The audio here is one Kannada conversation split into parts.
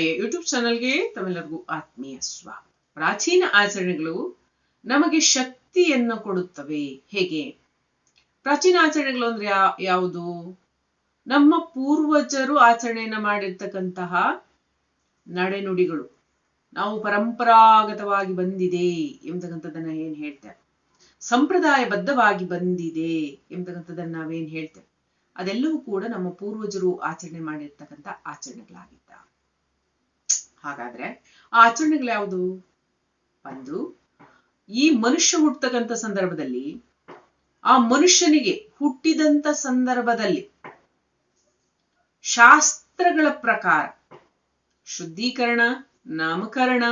ಯೂಟ್ಯೂಬ್ ಚಾನಲ್ಗೆ ತಮ್ಮೆಲ್ಲರಿಗೂ ಆತ್ಮೀಯ ಸ್ವಾಗತ. ಪ್ರಾಚೀನ ಆಚರಣೆಗಳು ನಮಗೆ ಶಕ್ತಿಯನ್ನು ಕೊಡುತ್ತವೆ. ಹೇಗೆ? ಪ್ರಾಚೀನ ಆಚರಣೆಗಳು ಅಂದ್ರೆ ಯಾವುದು? ನಮ್ಮ ಪೂರ್ವಜರು ಆಚರಣೆಯನ್ನ ಮಾಡಿರ್ತಕ್ಕಂತಹ ನಡೆನುಡಿಗಳು. ನಾವು ಪರಂಪರಾಗತವಾಗಿ ಬಂದಿದೆ ಎಂಬತಕ್ಕಂಥದ್ದನ್ನ ಏನ್ ಹೇಳ್ತೇವೆ? ಸಂಪ್ರದಾಯಬದ್ಧವಾಗಿ ಬಂದಿದೆ ಎಂಬತಕ್ಕಂಥದ್ದನ್ನ ನಾವೇನ್ ಹೇಳ್ತೇವೆ? ಅದೆಲ್ಲವೂ ಕೂಡ ನಮ್ಮ ಪೂರ್ವಜರು ಆಚರಣೆ ಮಾಡಿರ್ತಕ್ಕಂಥ ಆಚರಣೆಗಳಾಗಿದ್ದ. ಹಾಗಾದ್ರೆ ಆ ಆಚರಣೆಗಳು ಯಾವುದು? ಒಂದು, ಈ ಮನುಷ್ಯ ಹುಟ್ಟತಕ್ಕಂಥ ಸಂದರ್ಭದಲ್ಲಿ, ಆ ಮನುಷ್ಯನಿಗೆ ಹುಟ್ಟಿದಂತ ಸಂದರ್ಭದಲ್ಲಿ ಶಾಸ್ತ್ರಗಳ ಪ್ರಕಾರ ಶುದ್ಧೀಕರಣ, ನಾಮಕರಣ,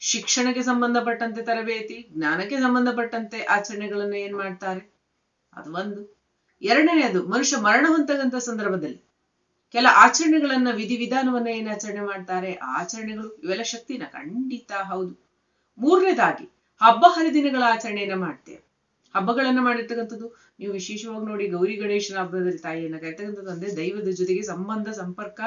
ಶಿಕ್ಷಣಕ್ಕೆ ಸಂಬಂಧಪಟ್ಟಂತೆ ತರಬೇತಿ, ಜ್ಞಾನಕ್ಕೆ ಸಂಬಂಧಪಟ್ಟಂತೆ ಆಚರಣೆಗಳನ್ನು ಏನ್ ಮಾಡ್ತಾರೆ? ಅದು ಒಂದು. ಎರಡನೆಯದು ಮನುಷ್ಯ ಮರಣ ಹೊಂದತಕ್ಕಂಥ ಸಂದರ್ಭದಲ್ಲಿ ಕೆಲ ಆಚರಣೆಗಳನ್ನ ವಿಧಿವಿಧಾನವನ್ನ ಏನ್ ಆಚರಣೆ ಮಾಡ್ತಾರೆ? ಆಚರಣೆಗಳು ಇವೆಲ್ಲ ಶಕ್ತಿನ ಖಂಡಿತ ಹೌದು. ಮೂರನೇದಾಗಿ, ಹಬ್ಬ ಹರಿದಿನಗಳ ಆಚರಣೆಯನ್ನ ಮಾಡ್ತೇವೆ. ಹಬ್ಬಗಳನ್ನ ಮಾಡಿರ್ತಕ್ಕಂಥದ್ದು, ನೀವು ವಿಶೇಷವಾಗಿ ನೋಡಿ ಗೌರಿ ಗಣೇಶನ ಹಬ್ಬದಲ್ಲಿ ತಾಯಿಯನ್ನ ಕಾಯ್ತಕ್ಕಂಥದ್ದು ಅಂದ್ರೆ ದೈವದ ಜೊತೆಗೆ ಸಂಬಂಧ, ಸಂಪರ್ಕ,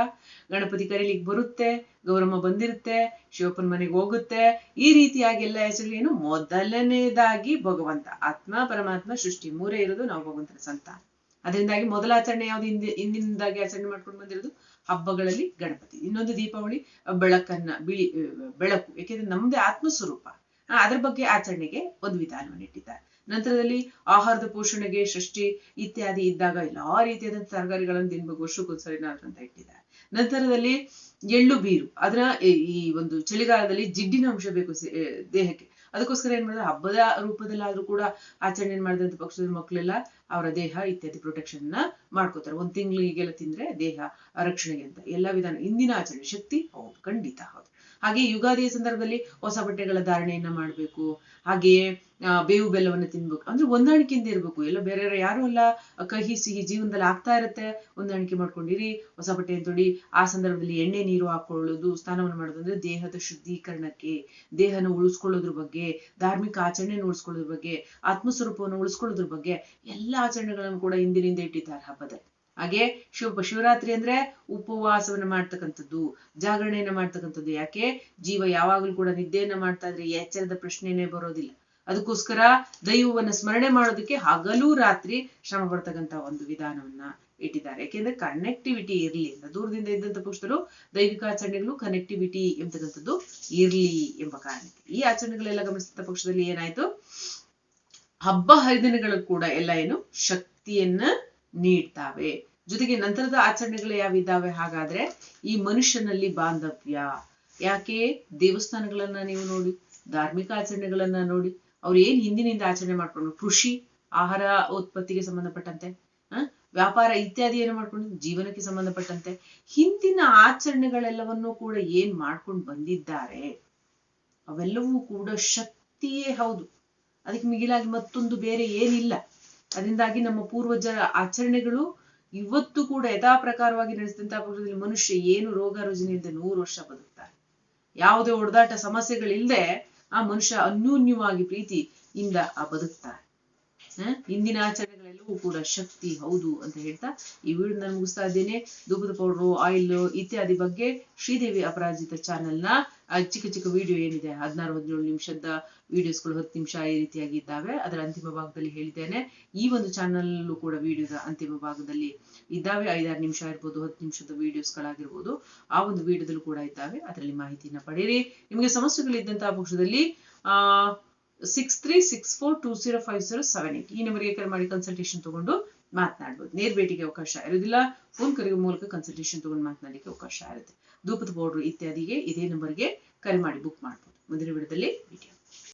ಗಣಪತಿ ಕರೀಲಿಕ್ಕೆ ಬರುತ್ತೆ, ಗೌರಮ್ಮ ಬಂದಿರುತ್ತೆ, ಶಿವಪ್ಪನ ಮನೆಗೆ ಹೋಗುತ್ತೆ. ಈ ರೀತಿಯಾಗಿ ಎಲ್ಲ ಹೆಸರುಗಳೇನು? ಮೊದಲನೇದಾಗಿ ಭಗವಂತ, ಆತ್ಮ, ಪರಮಾತ್ಮ, ಸೃಷ್ಟಿ ಮೂರೇ ಇರೋದು ನಾವು ಭಗವಂತನ ಸಂತಾನ. ಅದರಿಂದಾಗಿ ಮೊದಲ ಆಚರಣೆ ಯಾವ್ದು? ಹಿಂದೆ ಹಿಂದಿನದಾಗಿ ಆಚರಣೆ ಮಾಡ್ಕೊಂಡು ಬಂದಿರೋದು ಹಬ್ಬಗಳಲ್ಲಿ ಗಣಪತಿ. ಇನ್ನೊಂದು ದೀಪಾವಳಿ ಬೆಳಕನ್ನ ಬಿಳಿ ಬೆಳಕು. ಯಾಕೆಂದ್ರೆ ನಮ್ದೇ ಆತ್ಮ ಸ್ವರೂಪ ಆ, ಅದ್ರ ಬಗ್ಗೆ ಆಚರಣೆಗೆ ಒಂದು ವಿಧಾನವನ್ನು ಇಟ್ಟಿದ್ದಾರೆ. ನಂತರದಲ್ಲಿ ಆಹಾರದ ಪೋಷಣೆಗೆ ಸೃಷ್ಟಿ ಇತ್ಯಾದಿ ಇದ್ದಾಗ ಎಲ್ಲಾ ರೀತಿಯಾದಂತ ತರಕಾರಿಗಳನ್ನು ತಿನ್ಬೇಕು ವರ್ಷಕ್ಕೊಂದ್ಸರಿ ಅಂತ ಇಟ್ಟಿದ್ದಾರೆ. ನಂತರದಲ್ಲಿ ಎಳ್ಳು ಬೀರು. ಅದರ ಈ- ಒಂದು ಚಳಿಗಾಲದಲ್ಲಿ ಜಿಡ್ಡಿನ ಅಂಶ ಬೇಕು ದೇಹಕ್ಕೆ. ಅದಕ್ಕೋಸ್ಕರ ಏನ್ ಮಾಡಿದ್ರು? ಹಬ್ಬದ ರೂಪದಲ್ಲಾದ್ರೂ ಕೂಡ ಆಚರಣೆ ಮಾಡಿದಂತ ಪಕ್ಷದ ಮಕ್ಕಳೆಲ್ಲ ಅವರ ದೇಹ ಇತ್ಯಾದಿ ಪ್ರೊಟೆಕ್ಷನ್ನ ಮಾಡ್ಕೋತಾರೆ. ಒಂದ್ ತಿಂಗಳಿಗೆಲ್ಲ ತಿಂದ್ರೆ ದೇಹ ರಕ್ಷಣೆಗೆ ಅಂತ. ಎಲ್ಲಾ ವಿಧಾನ ಇಂದಿನ ಆಚರಣೆ ಶಕ್ತಿ ಹೌದು, ಖಂಡಿತ ಹೌದು. ಹಾಗೆ ಯುಗಾದಿಯ ಸಂದರ್ಭದಲ್ಲಿ ಹೊಸ ಬಟ್ಟೆಗಳ ಧಾರಣೆಯನ್ನ ಮಾಡ್ಬೇಕು. ಹಾಗೆಯೇ ಬೇವು ಬೆಲ್ಲವನ್ನ ತಿನ್ಬೇಕು. ಅಂದ್ರೆ ಹೊಂದಾಣಿಕೆಯಿಂದ ಇರ್ಬೇಕು. ಎಲ್ಲ ಬೇರೆ ಯಾರು ಅಲ್ಲ, ಕಹಿ ಸಿಹಿ ಜೀವನದಲ್ಲಿ ಆಗ್ತಾ ಇರುತ್ತೆ. ಹೊಂದಾಣಿಕೆ ಮಾಡ್ಕೊಂಡಿರಿ, ಹೊಸ ಬಟ್ಟೆ ತೊಡಿ. ಆ ಸಂದರ್ಭದಲ್ಲಿ ಎಣ್ಣೆ ನೀರು ಹಾಕೊಳ್ಳೋದು, ಸ್ನಾನವನ್ನು ಮಾಡೋದು ಅಂದ್ರೆ ದೇಹದ ಶುದ್ಧೀಕರಣಕ್ಕೆ, ದೇಹನ ಉಳಿಸ್ಕೊಳ್ಳೋದ್ರ ಬಗ್ಗೆ, ಧಾರ್ಮಿಕ ಆಚರಣೆಯನ್ನು ಉಳಿಸ್ಕೊಳ್ಳೋದ್ರ ಬಗ್ಗೆ, ಆತ್ಮಸ್ವರೂಪವನ್ನು ಉಳಿಸ್ಕೊಳ್ಳೋದ್ರ ಬಗ್ಗೆ ಎಲ್ಲ ಆಚರಣೆಗಳನ್ನು ಕೂಡ ಹಿಂದಿನಿಂದ ಇಟ್ಟಿದ್ದಾರೆ ಹಬ್ಬದಲ್ಲಿ. ಹಾಗೆ ಶುಭ ಶಿವರಾತ್ರಿ ಅಂದ್ರೆ ಉಪವಾಸವನ್ನ ಮಾಡ್ತಕ್ಕಂಥದ್ದು, ಜಾಗರಣೆಯನ್ನ ಮಾಡ್ತಕ್ಕಂಥದ್ದು. ಯಾಕೆ? ಜೀವ ಯಾವಾಗಲೂ ಕೂಡ ನಿದ್ದೆಯನ್ನ ಮಾಡ್ತಾ ಇದ್ರೆ ಎಚ್ಚರದ ಪ್ರಶ್ನೆನೇ ಬರೋದಿಲ್ಲ. ಅದಕ್ಕೋಸ್ಕರ ದೈವವನ್ನ ಸ್ಮರಣೆ ಮಾಡೋದಕ್ಕೆ ಹಗಲು ರಾತ್ರಿ ಶ್ರಮ ಪಡ್ತಕ್ಕಂಥ ಒಂದು ವಿಧಾನವನ್ನ ಇಟ್ಟಿದ್ದಾರೆ. ಯಾಕೆಂದ್ರೆ ಕನೆಕ್ಟಿವಿಟಿ ಇರ್ಲಿ ಅಂತ. ದೂರದಿಂದ ಇದ್ದಂತ ಪುರುಷರು ದೈವಿಕ ಆಚರಣೆಗಳು ಕನೆಕ್ಟಿವಿಟಿ ಎಂಬತಕ್ಕಂಥದ್ದು ಇರ್ಲಿ ಎಂಬ ಕಾರಣಕ್ಕೆ. ಈ ಆಚರಣೆಗಳೆಲ್ಲ ಗಮನಿಸಿದ ಪಕ್ಷದಲ್ಲಿ ಏನಾಯ್ತು? ಹಬ್ಬ ಹರಿದಿನಗಳು ಕೂಡ ಎಲ್ಲ ಏನು? ಶಕ್ತಿಯನ್ನ ನೀಡ್ತಾವೆ. ಜೊತೆಗೆ ನಂತರದ ಆಚರಣೆಗಳು ಯಾವಿದ್ದಾವೆ ಹಾಗಾದ್ರೆ ಈ ಮನುಷ್ಯನಲ್ಲಿ ಬಾಂಧವ್ಯ. ಯಾಕೆ? ದೇವಸ್ಥಾನಗಳನ್ನ ನೀವು ನೋಡಿ, ಧಾರ್ಮಿಕ ಆಚರಣೆಗಳನ್ನ ನೋಡಿ. ಅವ್ರು ಏನ್ ಹಿಂದಿನಿಂದ ಆಚರಣೆ ಮಾಡ್ಕೊಂಡು ಕೃಷಿ, ಆಹಾರ ಉತ್ಪತ್ತಿಗೆ ಸಂಬಂಧಪಟ್ಟಂತೆ ವ್ಯಾಪಾರ ಏನು ಮಾಡ್ಕೊಂಡು ಜೀವನಕ್ಕೆ ಸಂಬಂಧಪಟ್ಟಂತೆ. ಹಿಂದಿನ ಆಚರಣೆಗಳೆಲ್ಲವನ್ನೂ ಕೂಡ ಏನ್ ಮಾಡ್ಕೊಂಡು ಬಂದಿದ್ದಾರೆ? ಅವೆಲ್ಲವೂ ಕೂಡ ಶಕ್ತಿಯೇ ಹೌದು. ಅದಕ್ಕೆ ಮಿಗಿಲಾಗಿ ಮತ್ತೊಂದು ಬೇರೆ ಏನಿಲ್ಲ. ಅದರಿಂದಾಗಿ ನಮ್ಮ ಪೂರ್ವಜರ ಆಚರಣೆಗಳು ಇವತ್ತು ಕೂಡ ಯಥಾ ಪ್ರಕಾರವಾಗಿ ನಡೆಸಿದಂತಹ ಪಕ್ಷದಲ್ಲಿ ಮನುಷ್ಯ ಏನು ರೋಗ ರುಜಿನಿಂದ ನೂರು ವರ್ಷ ಬದುಕ್ತಾರೆ ಯಾವುದೇ ಒಡೆದಾಟ ಸಮಸ್ಯೆಗಳಿಲ್ಲದೆ ಆ ಮನುಷ್ಯ ಅನ್ಯೂನ್ಯವಾಗಿ ಪ್ರೀತಿಯಿಂದ ಆ ಬದುಕ್ತಾರೆ? ಇಂದಿನ ಆಚರಣೆಗಳೆಲ್ಲವೂ ಕೂಡ ಶಕ್ತಿ, ಹೌದು ಅಂತ ಹೇಳ್ತಾ ಈ ವಿಡಿಯೋ ನಾನು ಮುಗಿಸ್ತಾ ಇದ್ದೇನೆ. ಧೂಪದ ಪೌಡ್ರು ಆಯಿಲ್ ಇತ್ಯಾದಿ ಬಗ್ಗೆ ಶ್ರೀದೇವಿ ಅಪರಾಜಿತ ಚಾನೆಲ್ನ ಚಿಕ್ಕ ಚಿಕ್ಕ ವಿಡಿಯೋ ಏನಿದೆ, ಹದಿನಾರು, ಹದಿನೇಳು ನಿಮಿಷದ ವಿಡಿಯೋಸ್ಗಳು ಹತ್ತು ನಿಮಿಷ ಈ ರೀತಿಯಾಗಿ ಇದ್ದಾವೆ. ಅದರ ಅಂತಿಮ ಭಾಗದಲ್ಲಿ ಹೇಳಿದ್ದೇನೆ. ಈ ಒಂದು ಚಾನೆಲ್ ಕೂಡ ವಿಡಿಯೋದ ಅಂತಿಮ ಭಾಗದಲ್ಲಿ ಇದ್ದಾವೆ. ಐದಾರು ನಿಮಿಷ ಇರ್ಬೋದು, ಹತ್ತು ನಿಮಿಷದ ವಿಡಿಯೋಸ್ಗಳಾಗಿರ್ಬೋದು. ಆ ಒಂದು ವಿಡಿಯೋದಲ್ಲೂ ಕೂಡ ಇದ್ದಾವೆ. ಅದರಲ್ಲಿ ಮಾಹಿತಿಯನ್ನು ಪಡೆಯಿರಿ. ನಿಮಗೆ ಸಮಸ್ಯೆಗಳಿದ್ದಂತಹ ಪಕ್ಷದಲ್ಲಿ, ಆ six three six four two zero five zero seven ಈ ನಂಬರ್ಗೆ ಕರೆ ಮಾಡಿ ಕನ್ಸಲ್ಟೇಷನ್ ತಗೊಂಡು ಮಾತನಾಡ್ಬೋದು. ನೇರ ಭೇಟಿಗೆ ಅವಕಾಶ ಇರೋದಿಲ್ಲ ಫೋನ್ ಕರೆಯುವ ಮೂಲಕ ಕನ್ಸಲ್ಟೇಷನ್ ತಗೊಂಡು ಮಾತನಾಡಲಿಕ್ಕೆ ಅವಕಾಶ ಇರುತ್ತೆ. ಧೂಪದ ಪೌಡರ್ ಇತ್ಯಾದಿಗೆ ಇದೇ ನಂಬರ್ಗೆ ಕರೆ ಮಾಡಿ ಬುಕ್ ಮಾಡ್ಬೋದು. ಮುಂದಿನ ವಿಡಿಯೋದಲ್ಲಿ ವಿಡಿಯೋ